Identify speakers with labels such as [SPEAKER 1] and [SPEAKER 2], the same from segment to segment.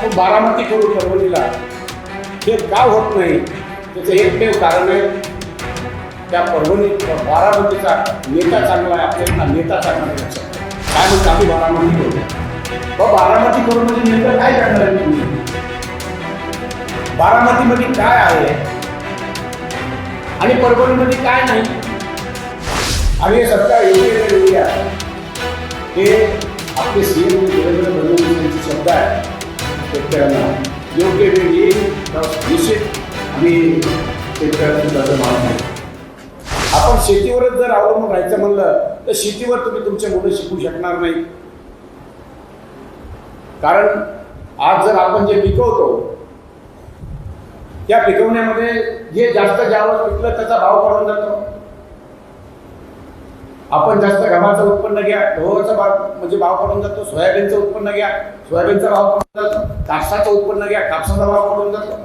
[SPEAKER 1] आपण बारामती करू ठरवलेला हे का होत नाही? त्याचं एकमेव कारण आहे त्या परभणी बारामतीचा नेता चांगला आहे आपल्याला नेता चांगला आहे. लक्षात काय म्हणतो आम्ही बारामती करू? व बारामती करून म्हणजे नेमकं काय करणार आहे तुम्ही? बारामतीमध्ये काय आहे? आणि परभणीमध्ये काय नाही? आणि हे सरकार योग्य वेळी आहे. हे आपले सी एम देवेंद्र फडणवीस यांचे शब्द आहे. शेतकऱ्यांना योग्य वेळी निश्चित आम्ही शेतकऱ्यांची कर्ज मागत नाही. आपण शेतीवरच जर अवलंबून राहायचं म्हणलं तर शेतीवर तुम्ही तुमचे मुलं शिकू शकणार नाही. कारण आज जर आपण जे पिकवतो त्या पिकवण्यामध्ये जे जास्त ज्यावर पिकलं त्याचा भाव पडून जातो. आपण जास्त गव्हाचं उत्पन्न घ्या गव्हाचा भाव म्हणजे भाव पडून जातो सोयाबीनचं उत्पन्न घ्या सोयाबीनचा भाव पडून जातो कापसाचं उत्पन्न घ्या कापसाचा भाव पडून जातो.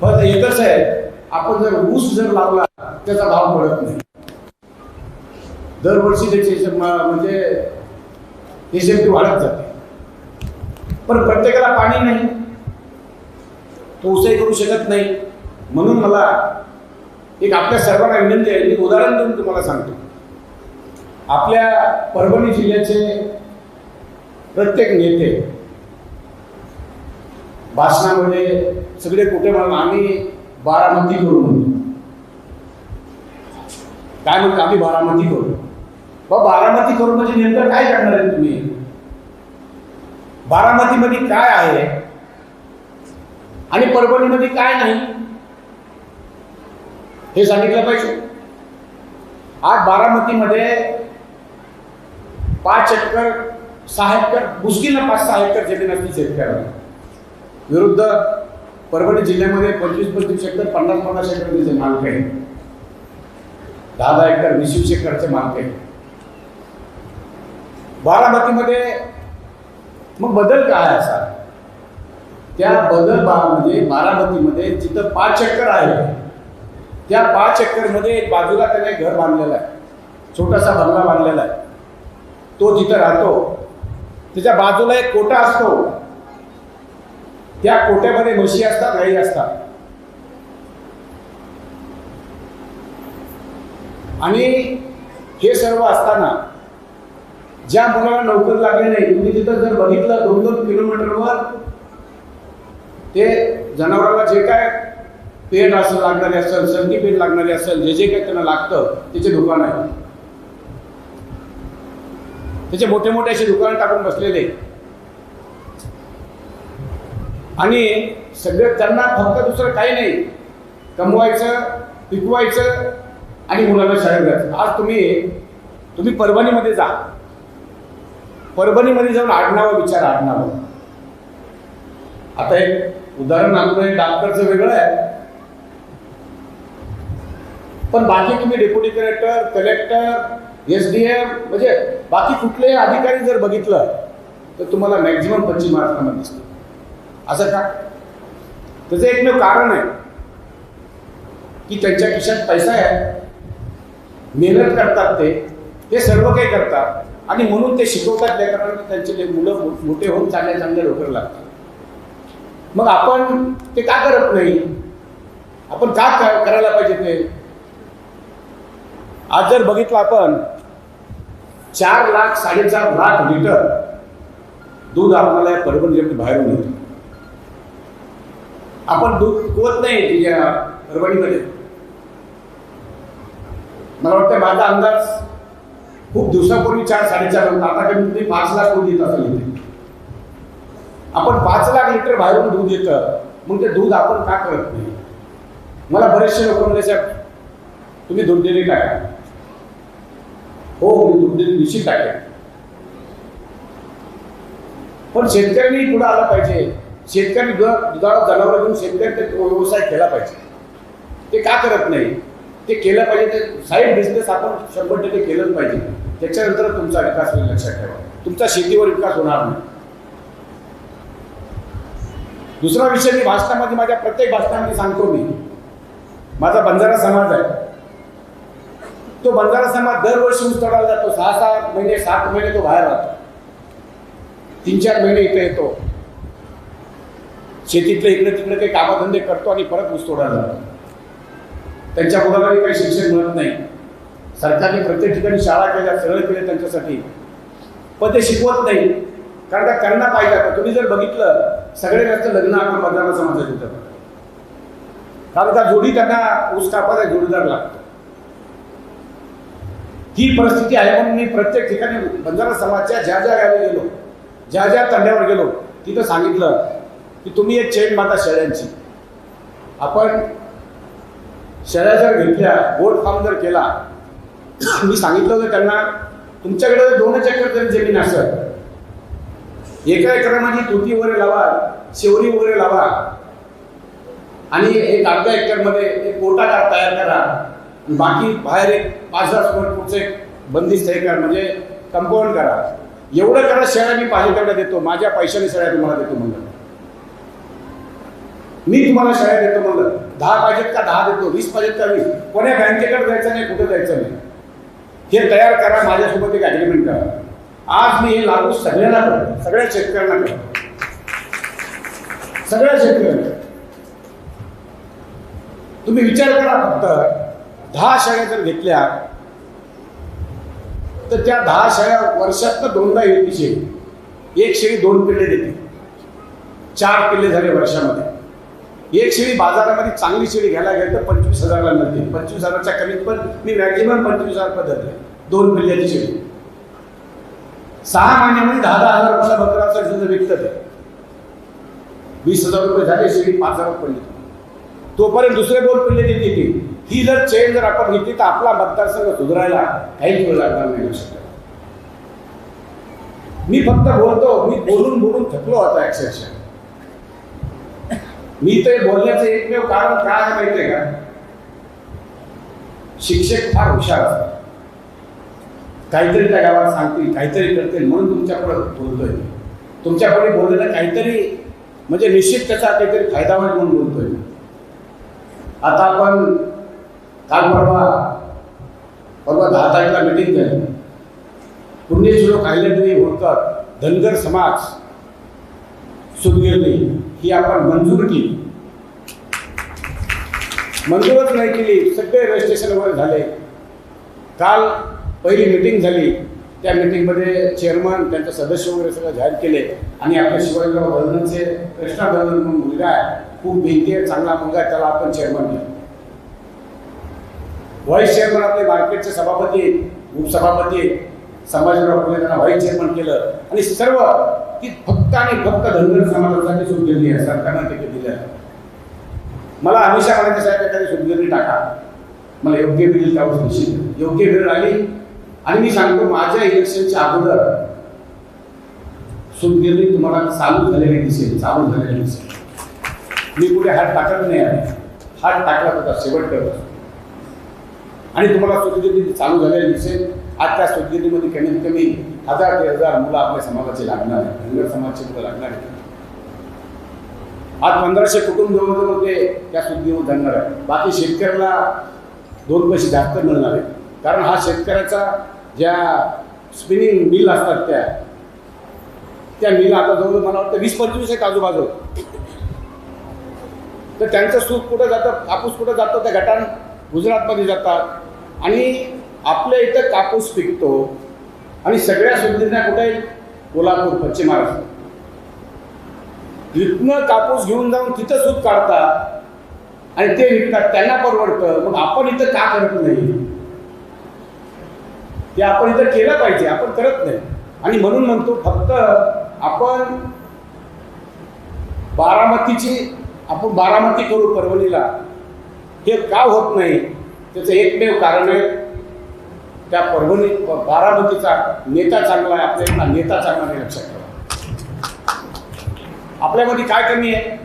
[SPEAKER 1] फक्त एकच आहे आपण जर ऊस जर लावला त्याचा भाव पडत नाही. दरवर्षी त्याची म- म्हणजे एस वाढत जाते. पण प्रत्येकाला पाणी नाही तो उसही करू शकत नाही. म्हणून मला एक आपल्या सर्वांना विनंती आहे मी उदाहरण देऊन तुम्हाला सांगतो. आपल्या परभणी जिल्ह्याचे प्रत्येक नेते भाषणामध्ये सगळे कुठे म्हणून आम्ही बारामती करू म्हणतो काय म्हणतो आम्ही बारामती करू? बा बारामती करू म्हणजे नेमकं काय करणार आहे तुम्ही? बारामतीमध्ये काय आहे? आणि परभणीमध्ये काय नाही? हे सांगितलं पाहिजे. आज बारामतीमध्ये पाच एकर सहा एकर मुश्किल पाच सहा एकर जमीन असतील शेतकऱ्याला. विरुद्ध परभणी जिल्ह्यामध्ये पंचवीस पंचवीस एकर पन्नास पन्नास एकरचे मालक आहे दहा दहा एकर वीस वीस एकरचे मालक आहे बारामतीमध्ये मग बदल काय असा? त्या बदल बा म्हणजे बारामतीमध्ये जिथं पाच एकर आहे त्या पाच एकरमध्ये एक बाजूला त्याने घर बांधलेलं आहे. छोटासा बंगला बांधलेला आहे. तो जिथं राहतो त्याच्या बाजूला एक कोटा असतो. त्या कोट्यामध्ये म्हशी असतात गाई असतात. आणि हे सर्व असताना ज्या मुलाला नोकरी लागली नाही तुम्ही तिथं जर बघितलं दोन दोन किलोमीटरवर ते जनावराला जे काय पेट असं लागणारे असेल सर्दी पेट लागणारी असेल जे जे काही त्यांना लागतं त्याचे दुकान आहे. त्याचे मोठे मोठे असे दुकानं टाकून बसलेले. आणि सगळं त्यांना फक्त दुसरं काही नाही. कमवायचं पिकवायचं आणि मुलांना शाळेत जायचं आज तुम्ही तुम्ही परभणीमध्ये जा. परभणीमध्ये जाऊन आडनावं विचार आडनावं. आता एक उदाहरण आणलंय डॉक्टरचं वेगळं आहे. पण बाकी तुम्ही deputy collector collector S D M म्हणजे बाकी कुठलेही अधिकारी जर बघितलं तर तुम्हाला मॅक्झिमम पश्चिम महाराष्ट्रामध्ये दिसतं असं का? त्याचं एकमेव कारण आहे की त्यांच्या खिशात पैसा आहे. मेहनत करतात ते ते सर्व काही करतात. आणि म्हणून ते शिकवतात लेकरांना त्यांचे ते मुलं मोठे होऊन चांगले चांगले नोकरी लागतात. मग आपण ते का करत नाही? आपण का करायला पाहिजे ते? आज जर बघितलं आपण चार लाख साडेचार लाख लिटर दूध आपल्याला या परभणी जिल्ह्यात बाहेरून येतं. आपण दूध पिकवत नाही तिच्या परभणीमध्ये. मला वाटतं माझा अंदाज खूप दिवसापूर्वी चार साडेचार होता आता कमीत कमी पाच लाख दूध येत असेल इथे आपण पाच लाख लिटर बाहेरून दूध येतं मग ते दूध आपण का करत नाही? मला बरेचसे लोक म्हणजे साहेब तुम्ही दूध डेअरी काय हो मी दूध निश्चित आहे. पण शेतकऱ्यांनी पुढे आला पाहिजे. शेतकरी दुधाळा जनावर घेऊन शेतकरी तो व्यवसाय केला पाहिजे. ते का करत नाही? ते केलं पाहिजे ते साईड बिझनेस आपण शंभर टक्के केलंच पाहिजे. त्याच्यानंतर तुमचा विकास होईल लक्षात ठेवा. तुमचा शेतीवर विकास होणार नाही. दुसरा विषय मी भाषणामध्ये माझ्या प्रत्येक भाषणामध्ये सांगतो मी. माझा बंजारा समाज आहे. तो बंजारा समाज दरवर्षी ऊस जातो. सहा सहा महिने सात महिने तो बाहेर राहतो. तीन चार महिने इथे येतो. शेतीतले इकडे तिकडे काही कामधंदे करतो आणि परत ऊस जातो. त्यांच्या मुलाला काही शिक्षण मिळत नाही. सरकारने प्रत्येक ठिकाणी शाळा केल्या सगळं केले त्यांच्यासाठी. पण ते शिकवत नाही. कारण का त्यांना पाहिजे आता. तुम्ही जर बघितलं सगळे जास्त लग्न आपण बदलायला समाजात येतात. कारण का जोडी त्यांना ऊस कापायला जोडीदार लागतो. ही परिस्थिती आहे म्हणून मी प्रत्येक ठिकाणी बंजारा समाजच्या ज्या ज्या गावी गेलो ज्या ज्या तंड्यावर गेलो तिथं सांगितलं की तुम्ही एक चेन बांधा शेळ्यांची. आपण शेळ्या जर घेतल्या गोट फार्म जर केला मी सांगितलं होतं त्यांना तुमच्याकडे जर दोनच एकर जरी जमीन असत एका एकरामध्ये तुती वगैरे लावा शेवरी वगैरे लावा आणि एक अर्धा एकरमध्ये एक कोटा तयार करा बाकी बाहेर एक पाच हजार स्क्वेअर फूटचं एक बंदिस्त हे करा म्हणजे कंपाऊंड करा. एवढं करा शेळ्या मी पाहिजे तेवढ्या देतो माझ्या पैशाने शेळ्या तुम्हाला देतो म्हणलं. मी तुम्हाला शेळ्या देतो म्हणलं. दहा पाहिजेत का? दहा देतो. वीस पाहिजेत का? वीस. कोण्या बँकेकडे जायचं नाही कुठं जायचं नाही. हे तयार करा माझ्यासोबत एक ॲग्रीमेंट करा. आज मी हे लागू सगळ्यांना करतो. सगळ्या शेतकऱ्यांना करतो. सगळ्या शेतकऱ्यांना तुम्ही विचार करा फक्त. दहा शाळा जर घेतल्या तर त्या दहा शाळा वर्षातनं दोनदा येते शेळी एक शेळी दोन पिल्ले देते. चार पिल्ले झाले वर्षामध्ये. एक शेळी बाजारामध्ये चांगली शेळी घ्यायला गेली तर पंचवीस हजारला मिळते. पंचवीस हजाराच्या कमीत पण मी मॅक्झिमम पंचवीस हजार पद्धत आहे दोन पिल्ल्याची शेळी. सहा महिन्यामध्ये दहा दहा हजार रुपयाला बकराचं जुनं वीस हजार रुपये झाले शेळी पाच हजार पडली. तोपर्यंत दुसरे दोन पिल्ले देते ती. ही जर चेन जर आपण घेतली तर आपला मतदारसंघ सुधारायला काही वेळ लागणार नाही. लक्षात मी फक्त बोलतो मी बोलून बोलून थकलो होता अक्षरशः. मी ते बोलण्याचं एकमेव कारण काय आहे माहितीये का? शिक्षक फार हुशार असतात. काहीतरी त्या गावात सांगतील काहीतरी करतील म्हणून तुमच्याकडे बोलतोय तुमच्याकडे बोललेलं काहीतरी म्हणजे निश्चित त्याचा काहीतरी फायदा होईल म्हणून बोलतोय आता आपण काल परवा परवा दहा तारखेला मिटिंग झाली पुण्यश्लोक अहिल्यादेवी होळकर धनगर समाज सुदगिरणी ही आपण मंजूर केली. मंजूरच नाही केली सगळे रजिस्ट्रेशनवर झाले. काल पहिली मिटिंग झाली त्या मिटिंगमध्ये चेअरमन त्यांचे सदस्य वगैरे सगळं जाहीर केले. आणि आपल्या शिवाजीराव धनंचे कृष्णा धनन म्हणून मुलगा आहे. खूप भीती आहे चांगला मुलगा आहे त्याला आपण चेअरमन केलं व्हाईस चेअरमन आपले मार्केटचे सभापती आहेत, उपसभापती आहेत. संभाजीराव फुले त्यांना व्हाईस चेअरमन केलं. आणि सर्व ती फक्त आणि फक्त धनगर समाजासाठी सुटलेली आहे सरकारनं ते दिलं आहे. मला हमेशा म्हणायचं साहेब एखादी सुटगिरणी टाका. मला योग्य वेळ त्यावर निश्चित. योग्य वेळ आली आणि मी सांगतो माझ्या इलेक्शनच्या अगोदर सुटगिरणी तुम्हाला चालू झालेली दिसेल चालू झालेली दिसेल. मी कुठे हात टाकत नाही आहे. हात टाकला होता शेवट करत आणि तुम्हाला सुतगिरणी चालू झालेली दिसेल. आज त्या सुतगिरणीमध्ये कमीत कमी हजार ते हजार मुलं आपल्या समाजाचे लागणार आहे धनगर समाजाचे मुलं लागणार आहे आज पंधराशे कुटुंब जवळजवळ ते त्या सुतगिरणीवर जाणार आहे बाकी शेतकऱ्याला दोन पैसे जास्त मिळणार आहे कारण हा शेतकऱ्याचा ज्या स्पिनिंग मिल असतात त्या त्या मिल आता जवळ मला वाटतं वीस पंचवीस एक आजूबाजू तर त्यांचं सूत कुठं जातं? कापूस कुठं जातं? त्या गटान गुजरातमध्ये जातात. आणि आपल्या इथं कापूस पिकतो. आणि सगळ्या सुविधा कुठे कोल्हापूर पश्चिम महाराष्ट्र. इथनं कापूस घेऊन जाऊन तिथं सूत काढतात. आणि ते विकतात. त्यांना परवडतं. मग आपण इथं का करत नाही? ते आपण इथं केलं पाहिजे. आपण करत नाही. आणि म्हणून म्हणतो फक्त आपण बारामतीची आपण बारामती करू परभणीला. हे का होत नाही? त्याचं एकमेव कारण आहे त्या परभणी बारामतीचा नेता चांगला आहे आपल्या नेता चांगला नाही लक्षात ठेवा. आपल्यामध्ये काय कमी आहे?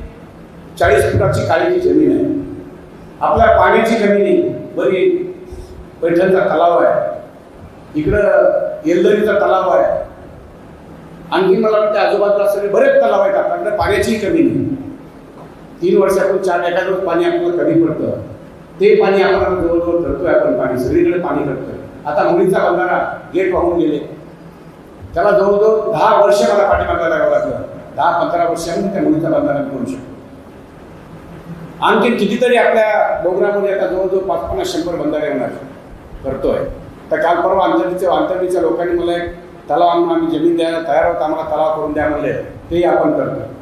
[SPEAKER 1] चाळीस फुटाची काळीची जमीन आहे. आपल्या पाण्याची जमीन नाही. बरी पैठणचा तलाव आहे. इकडं येलदरीचा तलाव आहे. आणखी मला वाटतं आजूबाजूला सगळे बरेच तलाव आहेत. आपल्याकडे पाण्याचीही कमी नाही. तीन वर्षातून चार एखाद रोज पाणी आपल्याला कमी पडतं. ते पाणी आपण जवळजवळ करतोय आपण पाणी सगळीकडे पाणी करतोय आता मुलीचा बंधारा गेट वाहून गेले. त्याला जवळजवळ दहा वर्ष मला पाठीमागा लागावं लागलं. दहा पंधरा वर्षांनी त्या मुलीचा बंधारा करू शकतो आणखी कितीतरी आपल्या डोंगरामध्ये आता जवळजवळ पाच पन्नास शंभर बंधारे होणार करतोय. तर काल परवा अंतर्गीच्या अंतर्गीच्या लोकांनी मला एक तलाव आम्ही जमीन द्यायला तयार आहोत आम्हाला तलाव करून द्या म्हणले. तेही आपण करतो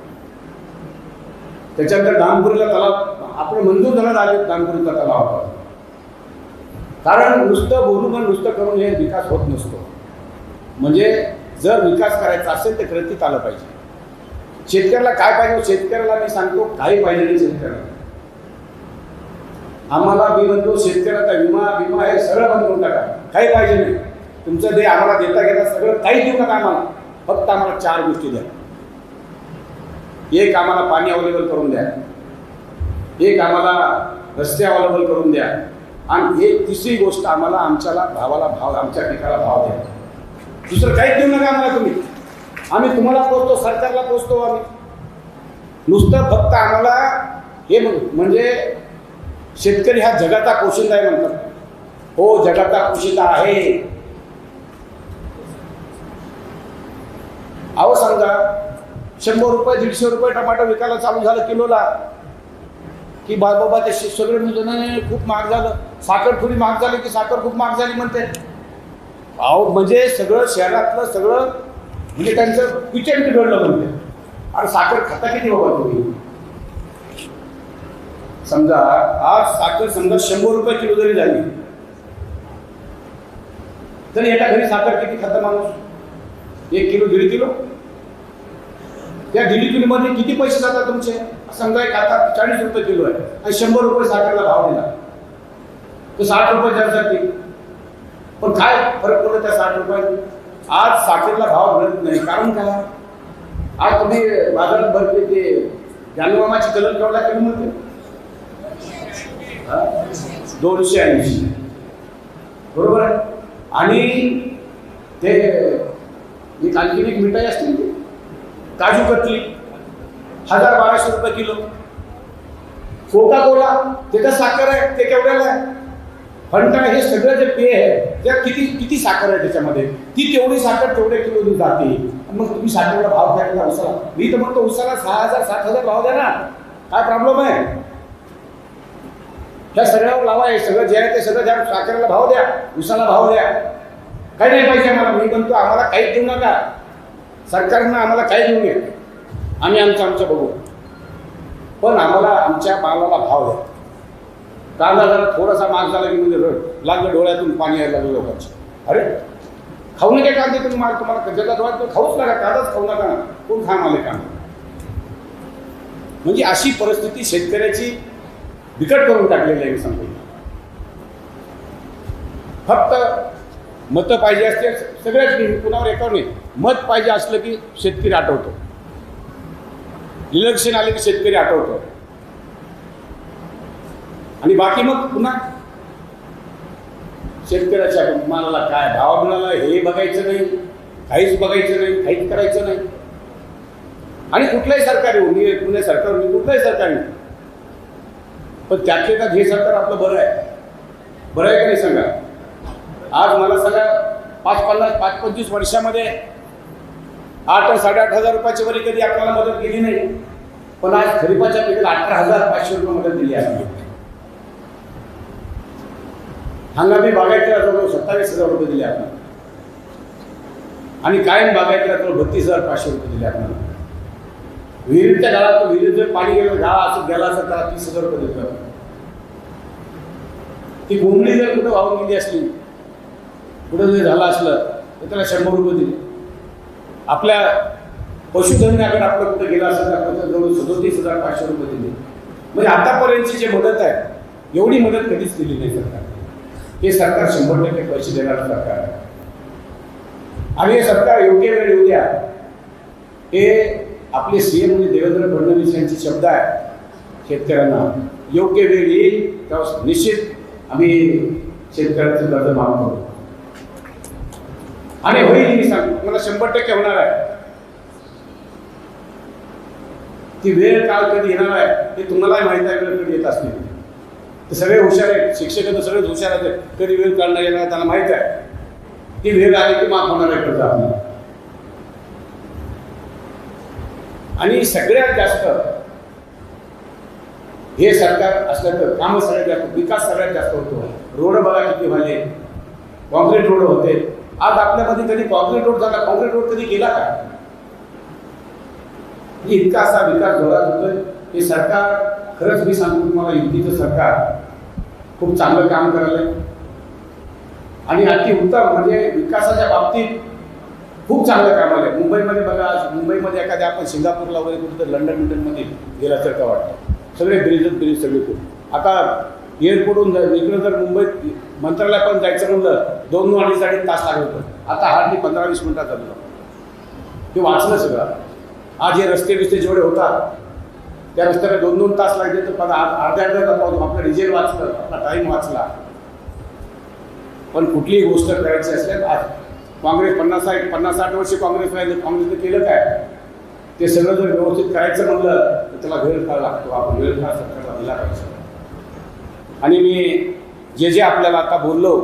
[SPEAKER 1] त्याच्यानंतर दानपुरीला तलाव आपण मंजूर झाला आले दानपुरीचा तलाव आपण. कारण नुसतं बोलून पण नुसतं करून हे विकास होत नसतो. म्हणजे जर विकास करायचा असेल तर कृतीत आलं पाहिजे. शेतकऱ्याला काय पाहिजे हो शेतकऱ्याला मी सांगतो काही पाहिजे नाही शेतकऱ्याला. आम्हाला मी म्हणतो शेतकऱ्याचा विमा विमा हे सगळं बंद करून टाका. काही पाहिजे नाही. तुमचं जे आम्हाला देता घेता सगळं काही देऊ नका आम्हाला. फक्त आम्हाला चार गोष्टी द्या. एक आम्हाला पाणी अवेलेबल करून द्या. एक आम्हाला रस्ते अवेलेबल करून द्या. आणि एक तिसरी गोष्ट आम्हाला आमच्याला भावाला भाव आमच्या पिकाला भाव द्या. दुसरं काहीच देऊ नका आम्हाला तुम्ही. आम्ही तुम्हाला पोचतो सरकारला पोचतो आम्ही. नुसतं फक्त आम्हाला हे म्हणजे शेतकरी हा जगाचा पोशिंदा आहे म्हणतात. हो जगाचा पोशिंदा आहे. अहो सांगा शंभर रुपये दीडशे रुपये टमाटर विकायला चालू झालं किलोला. की बा बाबा ते शे- सगळे म्हणजे नाही खूप महाग झालं. साखर थोडी महाग झाली की साखर खूप महाग झाली म्हणते. अहो म्हणजे सगळं शहरातलं सगळं म्हणजे त्यांचं किचन बिघडलं म्हणते. अरे साखर खाता किती बाबा तुम्ही? समजा आज साखर समजा शंभर रुपये किलो जरी झाली तरी याच्या घरी साखर किती खाता माणूस? एक किलो दीड किलो? त्या डिलिव्हरी मध्ये किती पैसे जातात तुमचे? समजा एक आता चाळीस रुपये किलो आहे. आणि शंभर रुपये साखरेला भाव दिला. तर साठ रुपये जात जातील पण काय फरक पडतो त्या साठ रुपयात? आज साखरेला भाव मिळत नाही. कारण काय? आज तुम्ही बाजारात भरते ते जानमामाची कलर केवढा कमी म्हणते दोनशे ऐंशी. बरोबर आहे? आणि ते एक आणखीन एक मिठाई असतील काजू कतली हजार बाराशे रुपये किलो. कोका कोला ते साखर आहे ते केवढ्याला आहे? फंटा हे सगळं जे पेय आहे त्या किती किती साखर आहे त्याच्यामध्ये? ती तेवढी साखर तेवढे किलो जाते. मग तुम्ही साखरेला भाव द्या उसाला. मी तर म्हणतो उसाला सहा हजार सात हजार भाव द्या ना. काय प्रॉब्लेम आहे? ह्या सगळ्यावर लावा आहे सगळं जे आहे ते सगळं द्या साखरेला भाव द्या उसाला भाव द्या. काही नाही पाहिजे आम्हाला. मी म्हणतो आम्हाला काहीच देऊ नका. सरकारनं आम्हाला काही घेऊन नये. आम्ही आमचं आमचं बघू. पण आम्हाला आमच्या मालाला भाव द्या कांदा जरा थोडासा माग झाला की म्हणजे रड. लागलं डोळ्यातून पाणी यायला लागलं लोकांचं. अरे खाऊ नका कांदे तुम्ही माल तुम्हाला जगात वाटतो खाऊच नका कांदाच खाऊ नका ना. कोण खा माले कांदा? म्हणजे अशी परिस्थिती शेतकऱ्याची बिकट करून टाकलेली आहे मी सांगतो. फक्त मतं पाहिजे असते सगळ्याच नाही कुणावर एकावर नाही मत पाहिजे असलं की शेतकरी आठवतो. इलेक्शन आले की शेतकरी आठवतो. आणि बाकी मग पुन्हा? शेतकऱ्याच्या मालाला काय भाव मिळाला हे बघायचं नाही काहीच बघायचं नाही काहीच करायचं नाही. आणि कुठलंही सरकार येऊ मी पुणे सरकार मी कुठलंही सरकार येऊ. पण त्यातले का हे सरकार आपलं बरं आहे. बरं आहे का नाही सांगा? आज मला सांगा पाच पन्नास पाच पंचवीस वर्षामध्ये आठ साडेआठ हजार रुपयाची वरी कधी आपल्याला मदत केली नाही. पण आज खरीपाच्या पिकाला अठरा हजार पाचशे रुपये मदत दिली आहे. हंगामी बागायतीला जवळ सत्तावीस हजार रुपये दिले आपण आणि कायम बागायतीला जवळ बत्तीस हजार पाचशे रुपये दिले आपण विहिरीच्या गाळात विहिरीत जर पाणी गेलं गाळा असं गेला असं त्याला तीस हजार रुपये देतो ती कोंबडी जर कुठं वाहून गेली असली कुठं जर झालं असलं तर त्याला शंभर रुपये दिले. आपल्या पशुधनाकडे आपलं कुठं गेलं असेल तर आपण जवळ सदोतीस हजार पाचशे रुपये दिले. म्हणजे आतापर्यंतची जे मदत आहे एवढी मदत कधीच दिली नाही सरकार. हे सरकार शंभर टक्के पैसे देणारं सरकार आहे. आणि हे सरकार योग्य वेळ येऊ द्या. हे आपले सीएम म्हणजे देवेंद्र फडणवीस यांचे शब्द आहे शेतकऱ्यांना. योग्य वेळ येईल तेव्हा निश्चित आम्ही शेतकऱ्यांचं कर्ज माफ करू. आणि होईल मी सांगतो मला शंभर टक्के होणार आहे. ती वेळ काल कधी येणार आहे हे तुम्हालाही माहीत आहे वेळ कधी येत असते. ते सगळे हुशार आहेत शिक्षक तर सगळेच हुशार आहेत. कधी वेळ काढणार येणार त्यांना माहीत आहे. ती वेळ आली की माफ होणार आहे कर्ज आपल्याला आणि सगळ्यात जास्त हे सरकार असलं तर कामं सगळ्यात जास्त विकास सगळ्यात जास्त होतो. रोड बघा किती झाले कॉन्क्रीट रोड होते. आज आपल्यामध्ये कधी कॉन्क्रीट रोड झाला कॉन्क्रीट रोड कधी केला का? म्हणजे इतका असा विकास जोरात होतोय हे सरकार खरंच मी सांगतो तुम्हाला युतीचं सरकार खूप चांगलं काम करायलंय आणि अति उत्तम म्हणजे विकासाच्या बाबतीत खूप चांगलं काम आलंय. मुंबईमध्ये बघा आज मुंबईमध्ये एखाद्या आपण सिंगापूरला वगैरे कुठं लंडन लंडनमध्ये गेला तर का वाटतं? सगळे ब्रिज ब्रिज सगळे आता एअरपोर्टहून जा- इकडं जर मुंबईत मंत्रालयापर्यंत पण जायचं म्हणलं दोन दोन अडीच अडीच तास लागत होतं. आता हार्डली पंधरा वीस मिनटात झालं. ते वाचलं सगळं. आज हे रस्ते बिस्ते जेवढे होतात त्या रस्त्याला दोन दोन तास लागले तर पण अर्ध्या अर्ध्या तास आपलं डिझेल वाचलं आपला टाईम वाचला. पण कुठलीही गोष्ट करायची असेल आज काँग्रेस पन्नास साठ पन्नास साठ वर्ष काँग्रेस राहिले काँग्रेसने केलं काय? ते सगळं जर व्यवस्थित करायचं म्हणलं तर त्याला वेळ काळ लागतो. आपण वेळ काळ सरकारला दिला पाहिजे. आणि मी जे जे आपल्याला आता बोललो